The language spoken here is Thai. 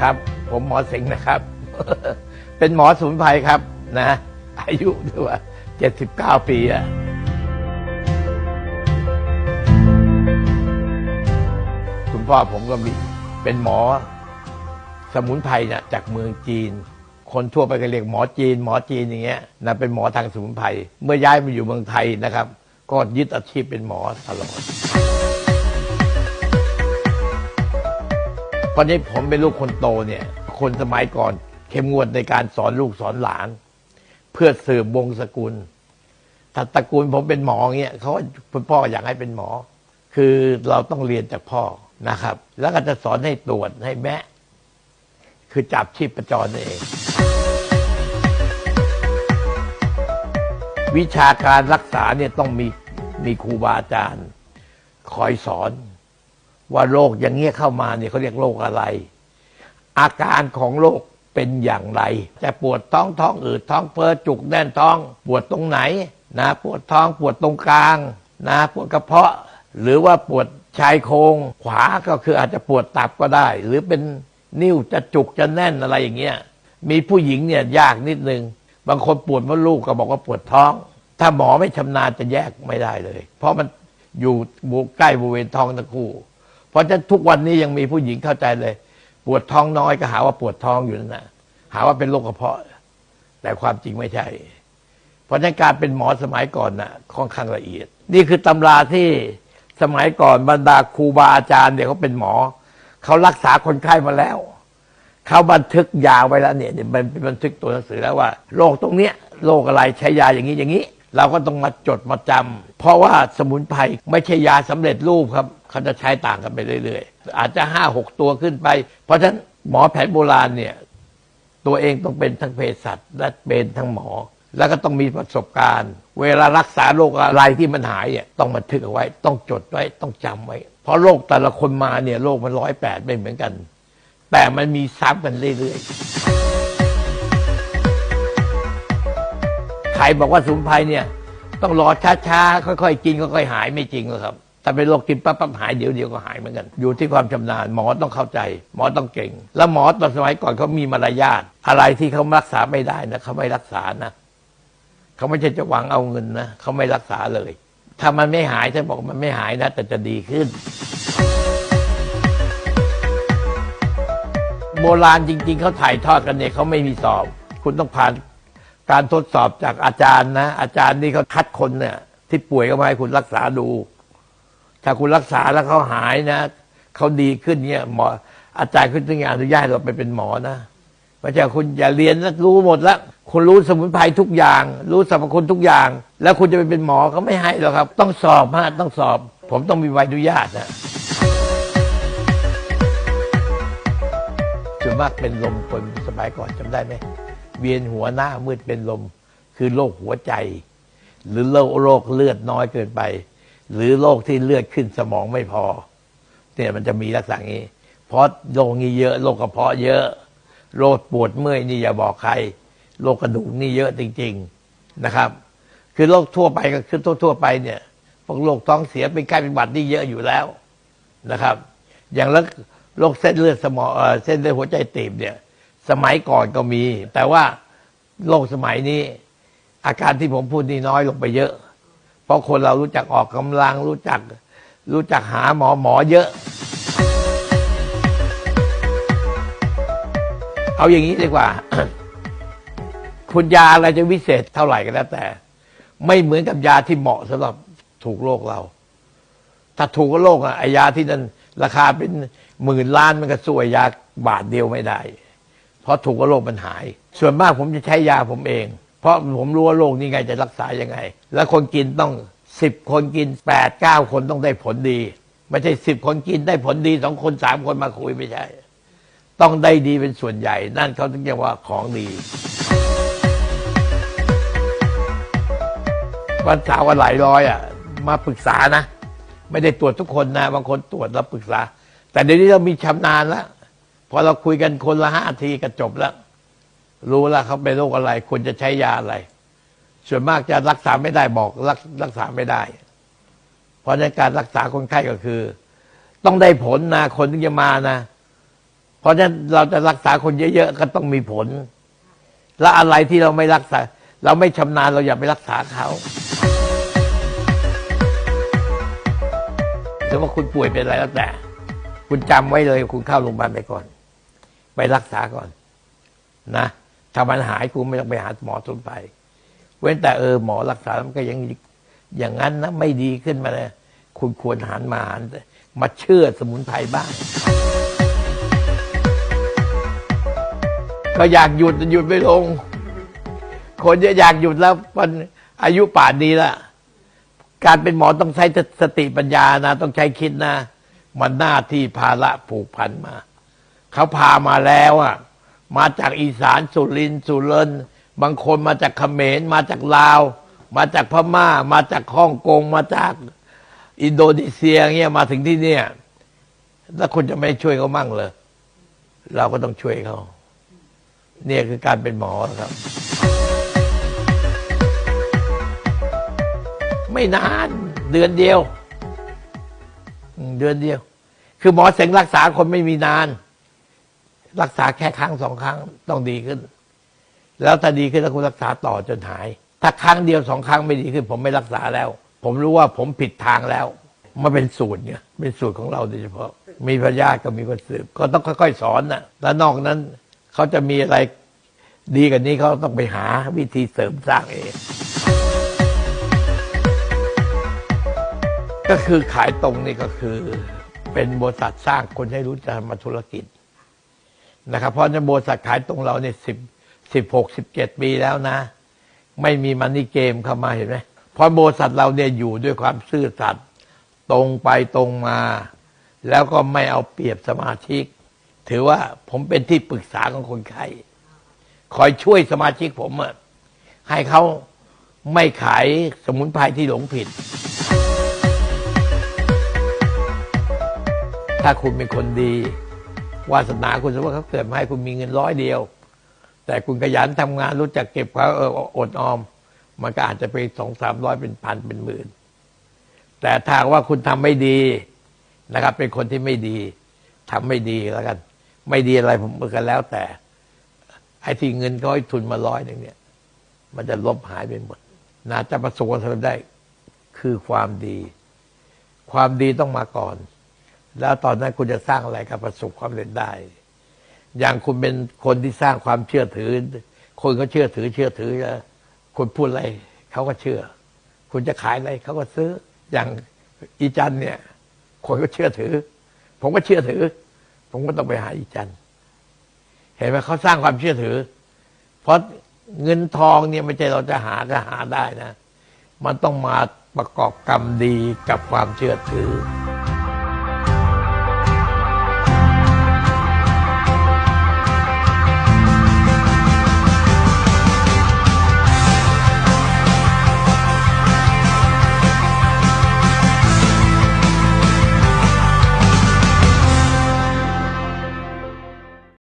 ครับ ผมหมอสิงห์นะครับ เป็นหมอสมุนไพรครับนะ อายุถือว่าเจ็ดสิบเก้าปีอะคุณพ่อผมก็มีเป็นหมอสมุนไพรเนี่ยจากเมืองจีน คนทั่วไปก็เรียกหมอจีน หมอจีนอย่างเงี้ยนะเป็นหมอทางสมุนไพรเมื่อย้ายมาอยู่เมืองไทยนะครับ ก็ยึดอาชีพเป็นหมอตลอด อนนี้ผมเป็นลูกคนโตเนี่ย คนสมัยก่อนเข้มงวดในการสอนลูกสอนหลาน เพื่อสืบวงศกุลถ้าตระกูลผมเป็นหมอเงี้ยเขาคุณพ่ออยากให้เป็นหมอ คือเราต้องเรียนจากพ่อนะครับ แล้วก็จะสอนให้ตรวจให้แมะคือจับชีพประจรนั่นเอง วิชาการรักษาเนี่ยต้องมีมีครูบาอาจารย์ คอยสอน ว่าโรคอย่างเงี้ยเข้ามาเนี่ยเขาเรียกโรคอะไร อาการของโรคเป็นอย่างไร จะปวดท้องท้องอืดท้องเฟ้อจุกแน่นท้อง ปวดตรงไหนนะปวดท้องปวดตรงกลางนะปวดกระเพาะ หรือว่าปวดชายโครงขวาก็คืออาจจะปวดตับก็ได้ หรือเป็นนิ้วจะจุกจะแน่นอะไรอย่างเงี้ยมีผู้หญิงเนี่ยยากนิดนึง บางคนปวดมดลูกก็บอกว่าปวดท้อง ถ้าหมอไม่ชำนาญจะแยกไม่ได้เลย เพราะมันอยู่ใกล้บริเวณท้องทั้งคู่ เพราะฉะนั้นทุกวันนี้ยังมีผู้หญิงเข้าใจเลย ปวดท้องน้อยก็หาว่าปวดท้องอยู่นั่นนะหาว่าเป็นโรคกระเพาะ แต่ความจริงไม่ใช่ เพราะฉะนั้นการเป็นหมอสมัยก่อนน่ะค่อนข้างละเอียด นี่คือตำราที่สมัยก่อนบรรดาครูบาอาจารย์เนี่ยเขาเป็นหมอเขารักษาคนไข้มาแล้วเขาบันทึกยาไว้แล้วเนี่ยมันเป็นบันทึกตัวหนังสือแล้วว่าโรคตรงเนี้ยโรคอะไรใช้ยาอย่างนี้อย่างนี้ เราก็ต้องมาจดมาจำเพราะว่าสมุนไพรไม่ใช่ยาสำเร็จรูปครับเขาจะใช้ต่างกันไปเรื่อยๆ อาจจะห้าหกตัวขึ้นไป เพราะฉะนั้นหมอแผนโบราณเนี่ย ตัวเองต้องเป็นทั้งเภสัชและเป็นทั้งหมอ แล้วก็ต้องมีประสบการณ์ เวลารักษาโรคอะไรที่มันหายเนี่ยต้องบันทึกเอาไว้ ต้องจดไว้ต้องจำไว้ เพราะโรคแต่ละคนมาเนี่ยโรคมันร้อยแปดไม่เหมือนกัน แต่มันมีซ้ำกันเรื่อยๆใครบอกว่าสมุนไพรเนี่ย ต้องรอช้าๆ ค่อยๆ กินค่อยๆ หายไม่จริงหรอกครับแต่เป็นโรคกินปั๊บปั๊บหายเดี๋ยวเดียวก็หายเหมือนกัน อยู่ที่ความชำนาญหมอต้องเข้าใจ หมอต้องเก่ง แล้วหมอตอนสมัยก่อนเขามีมารยาทอะไรที่เขารักษาไม่ได้นะเขาไม่รักษานะเขาไม่ใช่จะหวังเอาเงินนะเขาไม่รักษาเลย ถ้ามันไม่หายฉันบอกมันไม่หายนะ แต่จะดีขึ้น โบราณจริง ๆเขาถ่ายทอดกันเนี่ยเขาไม่มีสอบ คุณต้องผ่าน การทดสอบจากอาจารย์นะ อาจารย์นี่เขาคัดคนเนี่ย ที่ป่วยก็มาให้คุณรักษาดู ถ้าคุณรักษาแล้วเขาหายนะเขาดีขึ้นเนี่ยหมออาจารย์คุณถึงอนุญาตเราไปเป็นหมอนะไม่ใช่คุณอย่าเรียนแล้วรู้หมดแล้วคุณรู้สมุนไพรทุกอย่าง รู้สรรพคุณทุกอย่าง แล้วคุณจะไปเป็นหมอเขาไม่ให้หรอกครับ ต้องสอบฮะต้องสอบ ผมต้องมีใบอนุญาตนะส่วนมากเป็นลมคนสมัยก่อนจำได้ไหม เวียนหัวหน้ามืดเป็นลม คือโรคหัวใจ หรือโรคโรคเลือดน้อยเกินไป หรือโรคที่เลือดขึ้นสมองไม่พอ เนี่ยมันจะมีลักษณะนี้ เพราะโรคนี้เยอะโรคกระเพาะเยอะโรคปวดเมื่อยนี่อย่าบอกใครโรคกระดูกนี่เยอะจริง ๆนะครับ คือโรคทั่วไปก็คือทั่วๆไปเนี่ยพวกโรคท้องเสียเป็นไข้เป็นหวัดนี่เยอะอยู่แล้วนะครับ อย่างแล้วโรคเส้นเลือดสมองเออเส้นเลือดหัวใจตีบเนี่ย สมัยก่อนก็มี แต่ว่าโรคสมัยนี้ อาการที่ผมพูดนี่น้อยลงไปเยอะ เพราะคนเรารู้จักออกกำลังรู้จัก รู้จักหาหมอหมอเยอะ เอาอย่างนี้ดีกว่า คุณยาอะไรจะวิเศษเท่าไหร่ก็แล้วแต่ ไม่เหมือนกับยาที่เหมาะสำหรับถูกโรคเรา ถ้าถูกกับโรคอะไอยาที่นั่นราคาเป็นหมื่นล้านมันก็สู้ยาบาทเดียวไม่ได้ ราะถูกกับโรคมันหาย ส่วนมากผมจะใช้ยาผมเอง เพราะผมรู้ว่าโรคนี้ไงจะรักษายังไง แล้วคนกินต้องสิบคนกินแปดเก้าคนต้องได้ผลดี ไม่ใช่สิบคนกินได้ผลดีสองคนสามคนมาคุยไม่ใช่ ต้องได้ดีเป็นส่วนใหญ่ นั่นเขาถึงจะว่าของดี วันเสาร์วันหลายร้อยอะ มาปรึกษานะ ไม่ได้ตรวจทุกคนนะ บางคนตรวจแล้วปรึกษา แต่เดี๋ยวนี้เรามีชำนาญแล้ว พอเราคุยกันคนละห้าทีก็จบแล้ว รู้แล้วเขาเป็นโรคอะไร ควรจะใช้ยาอะไร ส่วนมากจะรักษาไม่ได้บอกรักรักษาไม่ได้ เพราะฉะนั้นการรักษาคนไข้ก็คือ ต้องได้ผลนะคนที่จะมานะ เพราะฉะนั้นเราจะรักษาคนเยอะๆก็ต้องมีผล และอะไรที่เราไม่รักษา เราไม่ชำนาญเราอย่าไปรักษาเขาสมมติว่าคุณป่วยเป็นอะไรแล้วแต่ คุณจำไว้เลย คุณเข้าโรงพยาบาลไปก่อน ไปรักษาก่อน นะถ้ามันหายคุณไม่ต้องไปหาหมอทุนไป เว้นแต่เออหมอรักษามันก็ยังอย่างนั้นนะไม่ดีขึ้นมาเลยคุณควรหันมาหันมาเชื่อสมุนไพรบ้าง ก็อยากหยุดหยุดไม่ลง คนจะอยากหยุดแล้วมันอายุป่านนี้ละการเป็นหมอต้องใช้สติปัญญานะ ต้องใช้คิดนะ มันหน้าที่ภาระผูกพันมา เขาพามาแล้วอะมาจากอีสานสุรินทร์สุรนบางคนมาจากเขมรมาจากลาว มาจากพม่า มาจากฮ่องกง มาจากอินโดนีเซียเงี้ยมาถึงที่เนี่ยแล้วคุณจะไม่ช่วยเขามั่งเลยเราก็ต้องช่วยเขาเนี่ยคือการเป็นหมอครับ ไม่นานเดือนเดียว เดือนเดียว คือหมอเสงรักษาคนไม่มีนาน รักษาแค่ครั้งสองครั้งต้องดีขึ้น แล้วถ้าดีขึ้นแล้วคุณรักษาต่อจนหาย ถ้าครั้งเดียวสองครั้งไม่ดีขึ้น ผมไม่รักษาแล้ว ผมรู้ว่าผมผิดทางแล้วมันเป็นสูตรเนี่ยเป็นสูตรของเราโดยเฉพาะ มีพยาธิก็มีคนสืบ ก็ต้องค่อยๆสอนนะแล้วนอกนั้นเขาจะมีอะไรดีกว่านี้เขาต้องไปหาวิธีเสริมสร้างเอง ก็คือขายตรงนี่ก็คือ เป็นบริษัทสร้างคนให้รู้จักมาธุรกิจ นะครับเพราะในบริษัทขายตรงเราเนี่ยสิบสิบหกสิบเจ็ดปีแล้วนะ ไม่มีมันนี่เกมเข้ามาเห็นไหมเพราะบริษัทเราเนี่ยอยู่ด้วยความซื่อสัตย์ตรงไปตรงมา แล้วก็ไม่เอาเปรียบสมาชิก ถือว่าผมเป็นที่ปรึกษาของคนไข้คอยช่วยสมาชิกผมอะให้เขาไม่ขายสมุนไพรที่หลงผิด ถ้าคุณเป็นคนดี วาสนาคุณสมมติเขาเกิดมาให้คุณมีเงินร้อยเดียว แต่คุณขยันทำงานรู้จักเก็บเขาเอออดออม มันก็อาจจะไปสองสามร้อยเป็นพันเป็นหมื่น แต่ถ้าว่าคุณทำไม่ดีนะครับ เป็นคนที่ไม่ดีทำไม่ดีแล้วกัน ไม่ดีอะไรผมก็แล้วแต่ไอ้ที่เงินเขาให้ทุนมาร้อยหนึ่งเนี่ย มันจะลบหายไปหมดนาจะประสบความสำเร็จได้ คือความดี ความดีต้องมาก่อน แล้วตอนนั้นคุณจะสร้างอะไรก็ประสบความสำเร็จได้ อย่างคุณเป็นคนที่สร้างความเชื่อถือ คนก็เชื่อถือ เชื่อถือแล้วคุณพูดอะไรเขาก็เชื่อ คุณจะขายอะไรเขาก็ซื้อ อย่างอีจันเนี่ย คนก็เชื่อถือ ผมก็เชื่อถือ ผมก็ต้องไปหาอีจันเห็นไหมเขาสร้างความเชื่อถือ เพราะเงินทองเนี่ยไม่ใช่เราจะหาก็หาได้นะ มันต้องมาประกอบกรรมดีกับความเชื่อถือ